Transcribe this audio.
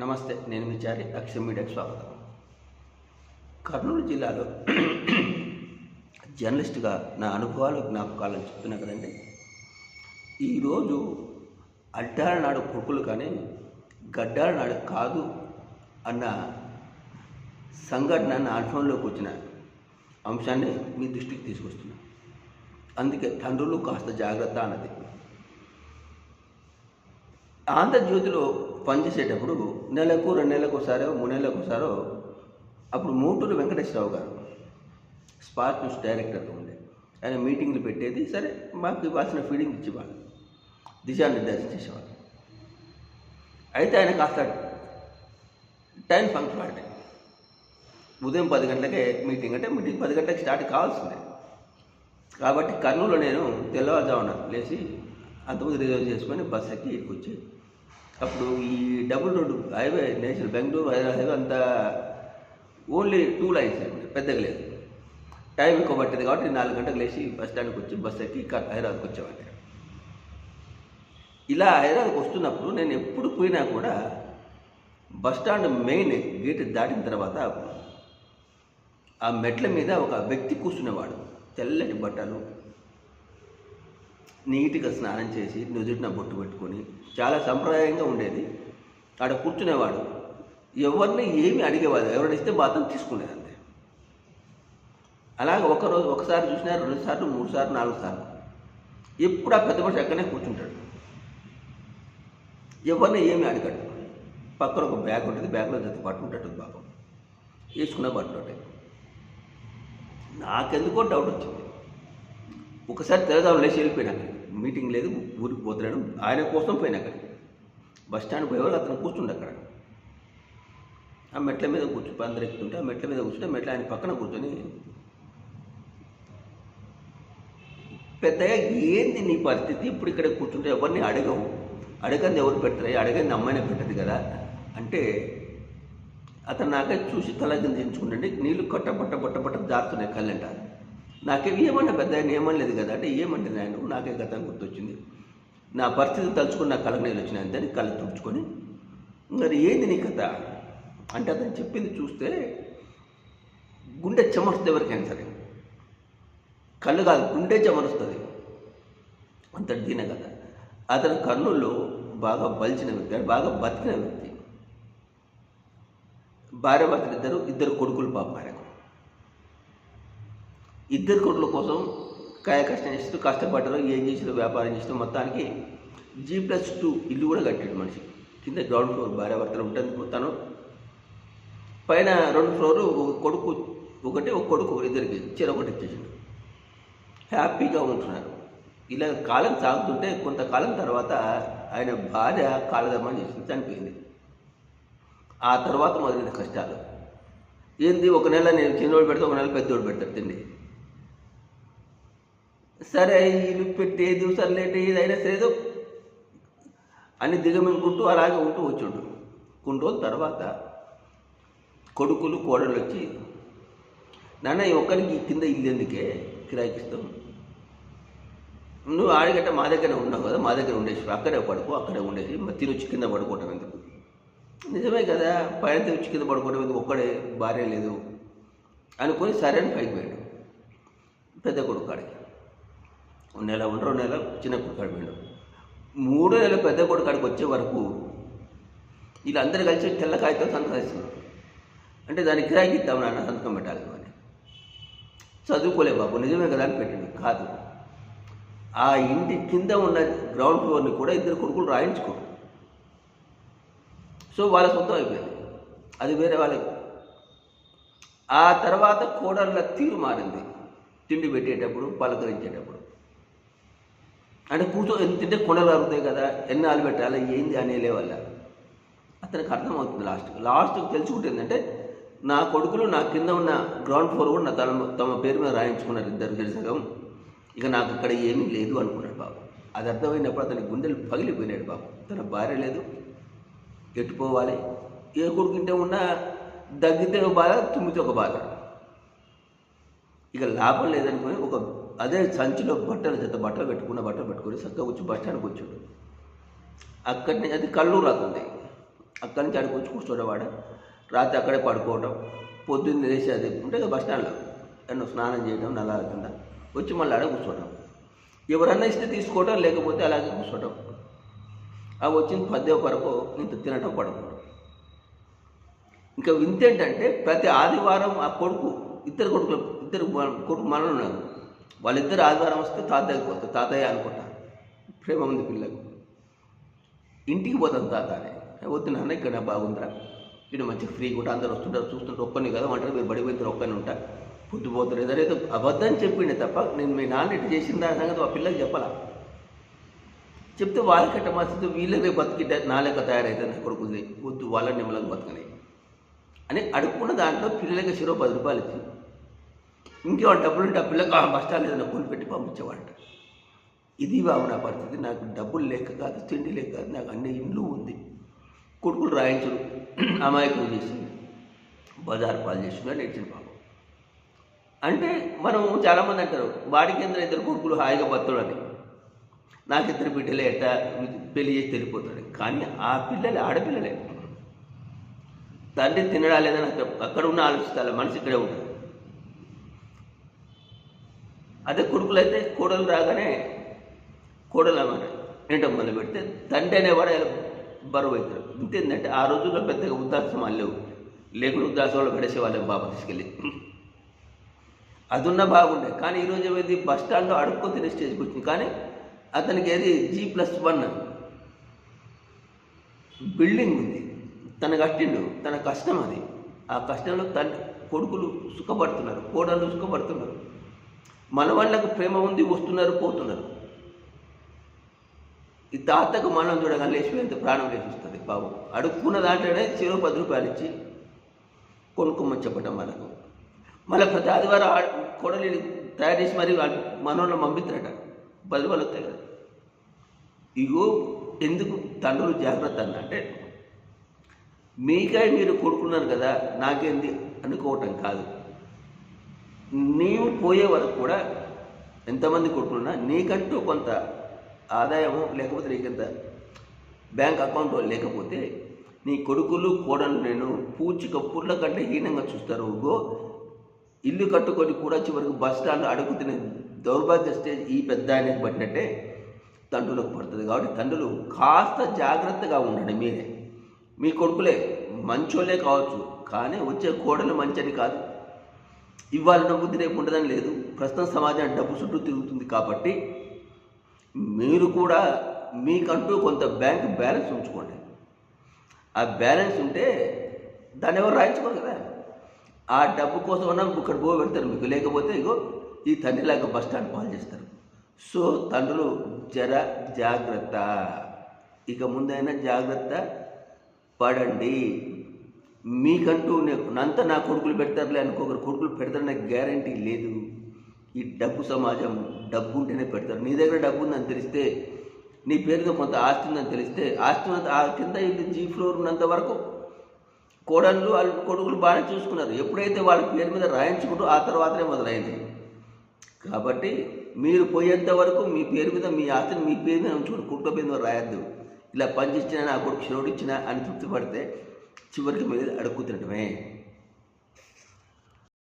నమస్తే నేను విచారి అక్షయ మీడియాకి స్వాగతం. కర్నూలు జిల్లాలో జర్నలిస్ట్గా నా అనుభవాలు జ్ఞాపకాలను చెప్తున్నా కదండి. ఈరోజు అడ్డాల నాడు కొడుకులు కానీ గడ్డాల నాడు కాదు అన్న సంఘటన నా అనుభవంలోకి వచ్చిన అంశాన్ని మీ దృష్టికి తీసుకొస్తున్నా. అందుకే తండ్రులు కాస్త జాగ్రత్త అన్నది. ఆంధ్రజ్యోతిలో పనిచేసేటప్పుడు నెలకు రెండు నెలలకు ఒకసారో మూడు నెలలకు ఒకసారో అప్పుడు మూటూరు వెంకటేశ్వరరావు గారు స్పార్క్ న్యూస్ డైరెక్టర్గా ఉండే. ఆయన మీటింగ్లు పెట్టేది సరే మాకు ఇవ్వాల్సిన ఫీడింగ్ ఇచ్చేవాళ్ళు. దిశానిర్దేశం చేసేవాళ్ళు. అయితే ఆయన కాస్త టైం ఫంక్షన్ అంటే ఉదయం పది గంటలకే మీటింగ్ అంటే మీటింగ్ పది గంటలకు స్టార్ట్ కావాల్సిందే. కాబట్టి కర్నూలులో నేను తెల్లవారుజామున లేచి అంతకుముందు రిజర్వ్ చేసుకొని బస్ ఎక్కి ఇక్కడికి వచ్చి అప్పుడు ఈ double road highway national Bengaluru Hyderabad highway అంతా ఓన్లీ టూ లైన్స్ పెద్దగా లేదు. టైం ఎక్కువ పట్టింది కాబట్టి నాలుగు గంటలకు లేచి బస్ స్టాండ్కి వచ్చి బస్ ఎక్కి హైదరాబాద్కి వచ్చేవాడిని. ఇలా హైదరాబాద్కి వస్తున్నప్పుడు నేను ఎప్పుడు పోయినా కూడా బస్ స్టాండ్ మెయిన్ గేట్ దాటిన తర్వాత ఆ మెట్ల మీద ఒక వ్యక్తి కూర్చునేవాడు. తెల్లటి బట్టలు నీట్గా స్నానం చేసి నుదుటిన బొట్టు పెట్టుకొని చాలా సంప్రదాయంగా ఉండేది. ఆడ కూర్చునేవాడు. ఎవరిని ఏమి అడిగేవాడు ఎవరైనా ఇస్తే మాత్రం తీసుకునేది అంతే. అలాగే ఒకరోజు ఒకసారి చూసినా రెండు సార్లు మూడు సార్లు నాలుగు సార్లు. ఎప్పుడు ఆ పెద్ద మనిషి అక్కడనే కూర్చుంటాడు. ఎవరిని ఏమి అడగడు. పక్కన ఒక బ్యాగ్ ఉంటుంది. బ్యాగ్లో జత బట్ట ఉంటుంది బాబు వేసుకున్న బట్టలు ఉంటాయి నాకెందుకో డౌట్ వచ్చింది. ఒకసారి తెల్లదాము లేచి వెళ్ళిపోయినా మీటింగ్ లేదు ఊరికి పోతున్నాడు. ఆయన కోసం పోయిన అక్కడ. బస్ స్టాండ్ పోయేవాళ్ళు అతను కూర్చుండే అక్కడ. ఆ మెట్ల మీద కూర్చు అందరు ఎక్కుతుంటే ఆ మెట్ల మీద కూర్చుంటే మెట్ల ఆయన పక్కన కూర్చొని పెద్దగా ఏంది నీ పరిస్థితి? ఇప్పుడు ఇక్కడ కూర్చుంటే ఎవరిని అడగవు. అడగంది ఎవరు పెడతారు? అడగంది అమ్మాయినే పెట్టదు కదా. అంటే అతను నాకే చూసి తల దించుకుంటే నీళ్ళు కట్ట బట్ట బట్ట బట్ట జారుతున్నాయి కళ్ళంట. నాకేం ఏమన్నా పెద్ద ఆయన ఏమనలేదు కదా అంటే ఏమంటే నేను నాకే గతం గుర్తొచ్చింది. నా పరిస్థితి తలుచుకుని నా కళ్ళకు నీళ్ళు వచ్చినాయి అంతే కళ్ళు తుడుచుకొని మరి ఏంది నీ కథ? అంటే అతను చెప్పింది చూస్తే గుండె చెమరుస్తుంది ఎవరికైనా సరే. కళ్ళు కాదు గుండె చెమరుస్తుంది. అంత దీన కదా అతను కర్నూల్లో బాగా బలిచిన వ్యక్తి బాగా బతికిన వ్యక్తి. భార్య భర్తలు ఇద్దరు ఇద్దరు కొడుకులు పాప ఆయనకు. ఇద్దరు కొడుకుల కోసం కాయ కష్టం చేస్తూ కష్టపడ్డారు ఏం చేసారు వ్యాపారం చేస్తూ మొత్తానికి జీ ప్లస్ టూ ఇల్లు కూడా కట్టాడు మనిషి. కింద గ్రౌండ్ ఫ్లోర్ భార్య భర్తలు ఉంటుంది తను. పైన రెండు ఫ్లోరు ఒక కొడుకు ఒకటి ఒక కొడుకు ఇద్దరికి చెరొకటి ఇచ్చేసాడు. హ్యాపీగా ఉంటున్నారు. ఇలా కాలం సాగుతుంటే కొంతకాలం తర్వాత ఆయన భార్య కాలధర్మం చేసింది చనిపోయింది. ఆ తర్వాత మొదలైన కష్టాలు. ఏంది ఒక నెల నేను చిన్నోడు పెడితే ఒక నెల పెద్దోడు పెడతాడు తిండి. సరే ఇల్లు పెట్టి దివసాలు లేట్ ఏదైనా సరేదో అని దిగమింగుకుంటూ అలాగే ఉంటూ వచ్చిండు. కొన్ని రోజుల తర్వాత కొడుకులు కోడలు వచ్చి నాన్న ఈ ఒక్కరికి ఈ కింద ఇల్లు ఎందుకే? కిరాయికి ఇస్తాం. నువ్వు ఆడిగట్ట మా దగ్గర ఉన్నావు కదా మా దగ్గర ఉండేసి అక్కడే పడుకో అక్కడే ఉండేసి తినొచ్చి కింద పడుకోవటం ఎందుకు? నిజమే కదా పైన తినొచ్చి కింద పడుకోవడం ఎందుకు? ఒక్కడే భార్య లేదు. అనుకొని సరే అని పైకి పోయాడు. పెద్ద కొడుకు కాడికి. నెల ఉండరు నెల చిన్న కొడుకు కాడికి మూడో నెల పెద్ద కొడుకు కాడికి వచ్చే వరకు వీళ్ళందరూ కలిసి తెల్ల కాగితం సంతకం అంటే దానికి కిరాయికి ఇద్దాం నాన్న సంతకం పెట్టాలి అని చదువుకోలే బాబు నిజమే కదా అని పెట్టింది కాదు. ఆ ఇంటి కింద ఉన్న గ్రౌండ్ ఫ్లోర్ని కూడా ఇద్దరు కొడుకులు రాయించుకోరు. సో వాళ్ళ సొంతం అయిపోయింది. అది వేరే వాళ్ళకి ఆ తర్వాత కోడళ్ళ తీరు మారింది. తిండి పెట్టేటప్పుడు పలకరించేటప్పుడు. అంటే కూర్చో తింటే కొండలు అరుగుతాయి కదా ఎన్ని ఆలు పెట్టాలి ఏంది అనేలే వల్ల అతనికి అర్థమవుతుంది లాస్ట్కి లాస్ట్కి తెలుసుకుంటే ఏంటంటే నా కొడుకులు నా కింద ఉన్న గ్రౌండ్ ఫ్లోర్ కూడా నా తమ తమ పేరు మీద రాయించుకున్నారు ఇద్దరు సగం ఇక నాకు ఇక్కడ ఏమీ లేదు అనుకున్నాడు బాబు. అది అర్థమైనప్పుడు అతని గుండెలు పగిలిపోయినాడు బాబు. తన భార్య లేదు. ఎటు ఏ కొడుకుంటే ఉన్నా దగ్గితే ఒక బాధ తుమ్మితే ఒక బాధ. ఇక లాభం లేదనుకుని ఒక అదే సంచిలో బట్టలు జత బట్టలు పెట్టుకున్న బట్టలు పెట్టుకొని చక్కగా వచ్చి బస్ స్టాండ్కి వచ్చాడు. అక్కడిని అది కల్లూరు రాకుంది అక్కడి నుంచి అక్కడికి వచ్చి కూర్చోడవాడు రాత్రి అక్కడే పడుకోవడం పొద్దున్న లేచి అది ఉంటే బస్ స్టాండ్లో. ఎన్నో స్నానం చేయడం నల్ల కింద వచ్చి మళ్ళీ ఆడ కూర్చోవడం ఎవరన్నా ఇస్తే తీసుకోవడం లేకపోతే అలాగే కూర్చోవడం అవి వచ్చింది పద్దె కొరకు ఇంత తినటం పడుకోవడం ఇంకా వింత ఏంటంటే ప్రతి ఆదివారం ఆ కొడుకు ఇద్దరు కొడుకులు ఇద్దరు కొడుకు మనలు ఉన్నారు. వాళ్ళిద్దరు ఆదివారం వస్తే తాతయ్యకి పోతారు తాతయ్య అనుకుంటా. ప్రేమ ఉంది పిల్లకు. ఇంటికి పోతాను తాత అని వద్దు నాన్న ఇక్కడ బాగుందిరా. ఇక్కడ మంచిగా ఫ్రీగా ఉంటా అందరు వస్తుంటారు చూస్తుంటే ఒక్కని కదా అంటారు మీరు బడి పోతారు ఒక్కని ఉంటా పొద్దుపోతారు ఏదైతే అబద్ధం చెప్పిండే తప్ప నేను మీ నాన్న ఇటు చేసిన దాని సంగతి ఆ పిల్లకి చెప్పాలా? చెప్తే వాళ్ళకట్ట మస్తు వీళ్ళకి బతికిట నా లెక్క తయారైతే నా కొడుకుది వద్దు వాళ్ళని నిమ్మలకు బతకని. అని అడుక్కున్న దాంట్లో పిల్లలకి శిరో పది రూపాయలు ఇచ్చి ఇంకేమైనా డబ్బులు ఉంటే ఆ పిల్లకి బస్ స్టాండ్ ఏదైనా కొని పెట్టి పంపించేవాడు ఇది బాబు నా పరిస్థితి. నాకు డబ్బులు లేక కాదు తిండి లేక కాదు నాకు అన్ని ఇండ్లు ఉంది. కొడుకులు రాయించరు. అమాయకులు చేసి బజార్ పాలు చేసినా నేర్చిన పాపం. అంటే మనం చాలామంది అంటారు వాడికి ఎందుకు ఇద్దరు కొడుకులు హాయిగా బతుడు అని నాకు ఇద్దరు బిడ్డలే ఎట్ట? పెళ్ళి చేసి తెలిపోతాడు కానీ ఆ పిల్లలే ఆడపిల్లలే. తండ్రి తినడా లేదని అక్కడ అక్కడ ఉన్న ఆలోచిస్తాల మనిషి ఇక్కడే ఉంటుంది. అదే కొడుకులైతే కోడలు రాగానే కోడలు అన్నమాట. ఏంటో మొదలు పెడితే తండ్రి అనేవాడు బరువు అవుతారు ఇంతేంటంటే ఆ రోజుల్లో పెద్దగా ఉద్దాసమాలు లేవు. లేకుండా ఉద్దాసంలో పడేసేవాళ్ళం బాబా తీసుకెళ్ళి. అదున్నా బాగుండే. కానీ ఈరోజు ఏమైంది? బస్ స్టాండ్లో అడుక్కో తినే స్టేజ్కి వచ్చింది. కానీ అతనికి ఏది? G plus one. బిల్డింగ్ ఉంది. తన కట్టిండు. తన కష్టం అది. ఆ కష్టంలో తన కొడుకులు సుఖపడుతున్నారు. కోడళ్ళు సుఖపడుతున్నారు. మనవాళ్ళకు ప్రేమ ఉంది వస్తున్నారు పోతున్నారు. ఈ తాతకు మనం చూడగానే లేచిపోయేంత ప్రాణం లేచిస్తుంది పాపం అడుక్కున్న దాంట్లోనే చెరువు పది రూపాయలు ఇచ్చి కొనుక్కోమని చెప్పడం వాళ్ళకు మళ్ళీ ప్రతి ఆదివారం ఆ- కొడలి తయారు చేసి మరి మనోళ్ళు పంపిస్తారట. పది రూపాయలు వస్తాయి కదా. ఇగో ఎందుకు తండ్రులు జాగ్రత్త అన్న అంటే మీకై మీరు కొడుకున్నారు కదా నాకేంది అనుకోవటం కాదు. నీవు పోయే వరకు కూడా ఎంతమంది కొడుకున్నా నీకంటూ కొంత ఆదాయము లేకపోతే నీకంత బ్యాంక్ అకౌంట్ లేకపోతే నీ కొడుకులు కోడలు నేను పూచి కప్పుర్ల కంటే హీనంగా చూస్తారు. గో ఇల్లు కట్టుకొని కూడా చివరికి బస్ స్టాండ్ అడుగు తినే దౌర్భాగ్య స్టేజ్ ఈ పెద్ద ఆయనకు పట్టినట్టే తండ్రులకు పడుతుంది. కాబట్టి తండ్రులు కాస్త జాగ్రత్తగా ఉండండి మీరే. మీ కొడుకులే మంచోళ్ళే కావచ్చు కానీ వచ్చే కోడలు మంచని కాదు. ఇవాళ ఉన్న బుద్ధి రేపు ఉండదని లేదు. ప్రస్తుతం సమాజం డబ్బు చుట్టూ తిరుగుతుంది కాబట్టి మీరు కూడా మీకంటూ కొంత బ్యాంక్ బ్యాలెన్స్ ఉంచుకోండి. ఆ బ్యాలెన్స్ ఉంటే దాన్ని ఎవరు రాయించుకోరు కదా. ఆ డబ్బు కోసం ఉన్న ఇక్కడ పో పెడతారు మీకు. లేకపోతే ఇగో ఈ తండ్రిలాగా బస్ స్టాండ్ పాలు చేస్తారు. సో తండ్రులు జర జాగ్రత్త. ఇక ముందైనా జాగ్రత్త పడండి. మీకంటూ నే- నా కొడుకులు పెడతారులే అనుకోకరు కొడుకులు పెడతారనే గ్యారంటీ లేదు. ఈ డబ్బు సమాజం డబ్బు ఉంటేనే పెడతారు. నీ దగ్గర డబ్బు ఉందని తెలిస్తే నీ పేరుతో కొంత ఆస్తి ఉందని తెలిస్తే ఆస్తి ఉన్నంత ఆ కింద ఇది జీ ఫ్లోర్ ఉన్నంత వరకు కోడళ్ళు వాళ్ళ కొడుకులు బాగానే చూసుకున్నారు. ఎప్పుడైతే వాళ్ళ పేరు మీద రాయించుకుంటూ ఆ తర్వాతనే మొదలైంది. కాబట్టి మీరు పోయేంత వరకు మీ పేరు మీద మీ ఆస్తిని మీ పేరు మీద ఉంచుకుని కుటుంబ మీద రాయద్దు. ఇలా పనిచేసినా నా కొడుకు శివుడు ఇచ్చినా అని తృప్తి పడితే చివరికి మీరు అడుగుతుండటమే